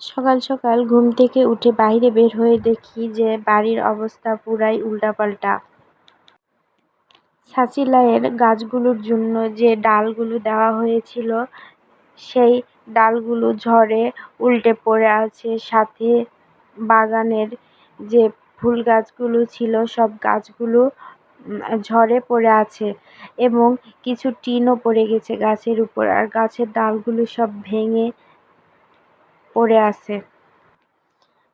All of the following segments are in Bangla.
সকাল সকাল ঘুম থেকে উঠে বাইরে বের হয়ে দেখি যে বাড়ির অবস্থা পুরাই উল্টাপাল্টা। ছাচিলাইয়ের গাছগুলোর জন্য যে ডালগুলো দেওয়া হয়েছিল, সেই ডালগুলো ঝড়ে উল্টে পড়ে আছে। সাথে বাগানের যে ফুল গাছগুলো ছিল, সব গাছগুলো ঝড়ে পড়ে আছে এবং কিছু টিনও পড়ে গেছে গাছের উপর। আর গাছের ডালগুলো সব ভেঙে পড়ে আছে।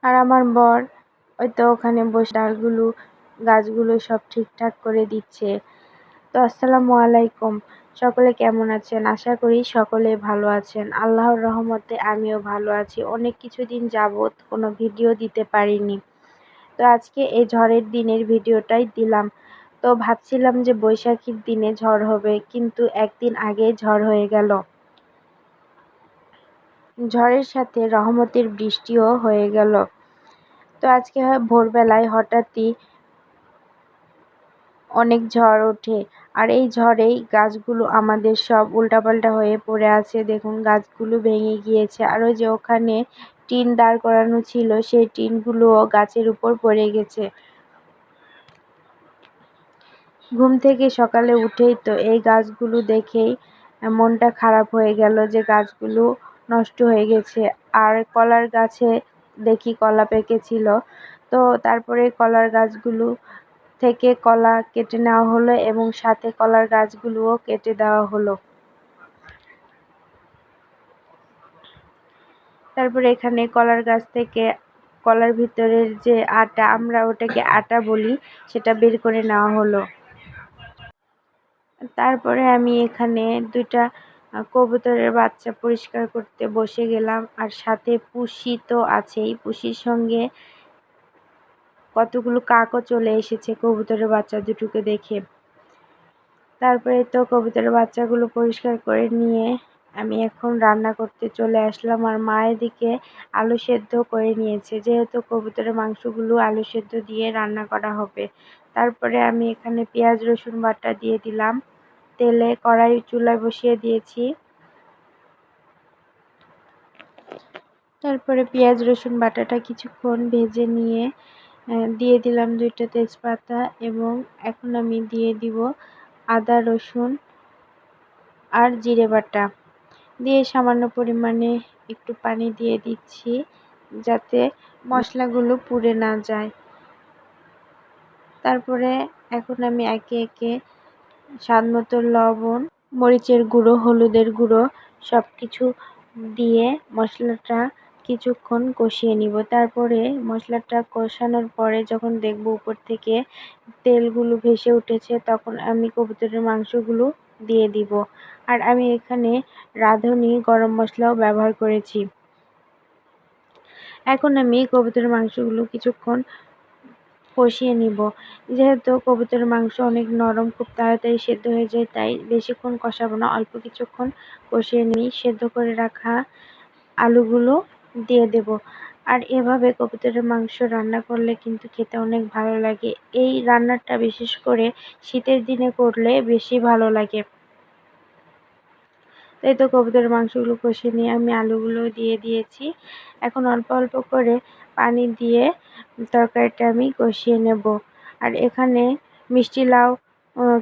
আর আমার বর ওই তো ওখানে বসে ডালগুলো, গাছগুলো সব ঠিকঠাক করে দিচ্ছে। তো আসসালামু আলাইকুম, সকলে কেমন আছেন? আশা করি সকলে ভালো আছেন। আল্লাহর রহমতে আমিও ভালো আছি। অনেক কিছুদিন যাবৎ কোনো ভিডিও দিতে পারিনি। তো আজকে এই ঝড়ের দিনের ভিডিওটাই দিলাম। তো ভাবছিলাম যে বৈশাখীর দিনে ঝড় হবে, কিন্তু একদিন আগে ঝড় হয়ে গেল। ঝড়ের সাথে রহমতের বৃষ্টিও হয়ে গেল। তো আজকে ভোরবেলায় হঠাৎই অনেক ঝড় ওঠে। আর এই ঝড়েই গাছগুলো আমাদের সব উল্টাপাল্টা হয়ে পড়ে আছে। দেখুন, গাছগুলো ভেঙে গিয়েছে। আর ওই যে ওখানে টিন দাঁড় করানো ছিল, সেই টিনগুলোও গাছের উপর পড়ে গেছে। ঘুম থেকে সকালে উঠেই তো এই গাছগুলো দেখেই মনটা খারাপ হয়ে গেল যে গাছগুলো নষ্ট হয়ে গেছে। আর কলার গাছে দেখি কলা পেকেছিল। তো তারপরে কলার গাছগুলো থেকে কলা কেটে নেওয়া হলো এবং সাথে কলার গাছগুলোও কেটে দেওয়া হলো। তারপরে এখানে কলার গাছ থেকে কলার ভিতরের যে আটা, আমরা ওটাকে আটা বলি, সেটা বের করে নেওয়া হলো। তারপরে আমি এখানে দুইটা কবুতরের বাচ্চা পরিষ্কার করতে বসে গেলাম। আর সাথে পুষি তো আছেই। পুষির সঙ্গে কতগুলো কাকও চলে এসেছে কবুতরের বাচ্চা দুটোকে দেখে। তারপরে তো কবুতরের বাচ্চাগুলো পরিষ্কার করে নিয়ে আমি এখন রান্না করতে চলে আসলাম। আর মা এদিকে আলু সেদ্ধ করে নিয়েছে। যেহেতু কবুতরের মাংসগুলো আলু সেদ্ধ দিয়ে রান্না করা হবে, তারপরে আমি এখানে পেঁয়াজ, রসুন বাটা দিয়ে দিলাম। তেলে কড়াই চুলায় বসিয়ে দিয়েছি। তারপরে পেঁয়াজ, রসুন, বাটাটা কিছুক্ষণ ভেজে নিয়ে দিয়ে দিলাম দুইটা তেজপাতা এবং এখন আমি দিয়ে দিব আদা, রসুন আর জিরে বাটা। দিয়ে সামান্য পরিমাণে একটু পানি দিয়ে দিচ্ছি যাতে মশলাগুলো পুড়ে না যায়। তারপরে এখন আমি একে একে স্বাদ মতো লবণ, মরিচের গুঁড়ো, হলুদের গুঁড়ো সব কিছু দিয়ে মশলাটা কিছুক্ষণ কষিয়ে নিব। তারপরে মশলাটা কষানোর পরে যখন দেখব উপর থেকে তেলগুলো ভেসে উঠেছে, তখন আমি কবুতরের মাংসগুলো দিয়ে দিব। আর আমি এখানে রাঁধুনি গরম মশলাও ব্যবহার করেছি। এখন আমি কবুতরের মাংসগুলো কিছুক্ষণ কষিয়ে নিব। যেহেতু কবুতরের মাংস অনেক নরম, খুব তাড়াতাড়ি সেদ্ধ হয়ে যায়, তাই বেশিক্ষণ কষাবো না, অল্প কিছুক্ষণ কষিয়ে নিই সেদ্ধ করে রাখা আলুগুলো দিয়ে দেব। আর এভাবে কবুতরের মাংস রান্না করলে কিন্তু খেতে অনেক ভালো লাগে। এই রান্নাটা বিশেষ করে শীতের দিনে করলে বেশি ভালো লাগে। তাই তো কবুতরের মাংসগুলো কষিয়ে নিয়ে আমি আলুগুলো দিয়ে দিয়েছি। এখন অল্প অল্প করে পানি দিয়ে তরকারিটা আমি কষিয়ে নেব। আর এখানে মিষ্টি লাউ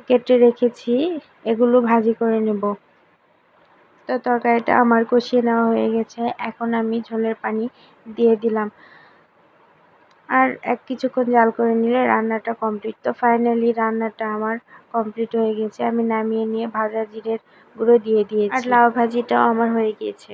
কেটে রেখেছি, এগুলো ভাজি করে নেব। তো তরকারিটা আমার কষিয়ে নেওয়া হয়ে গেছে। এখন আমি ঝোলের পানি দিয়ে দিলাম। আর এক কিছুক্ষণ জাল করে নিলে রান্নাটা কমপ্লিট তো ফাইনালি রান্নাটা আমার কমপ্লিট হয়ে গেছে। আমি নামিয়ে নিয়ে ভাজা জিরের গুঁড়ো দিয়ে দিয়েছি। আর লাউ ভাজিটাও আমার হয়ে গিয়েছে।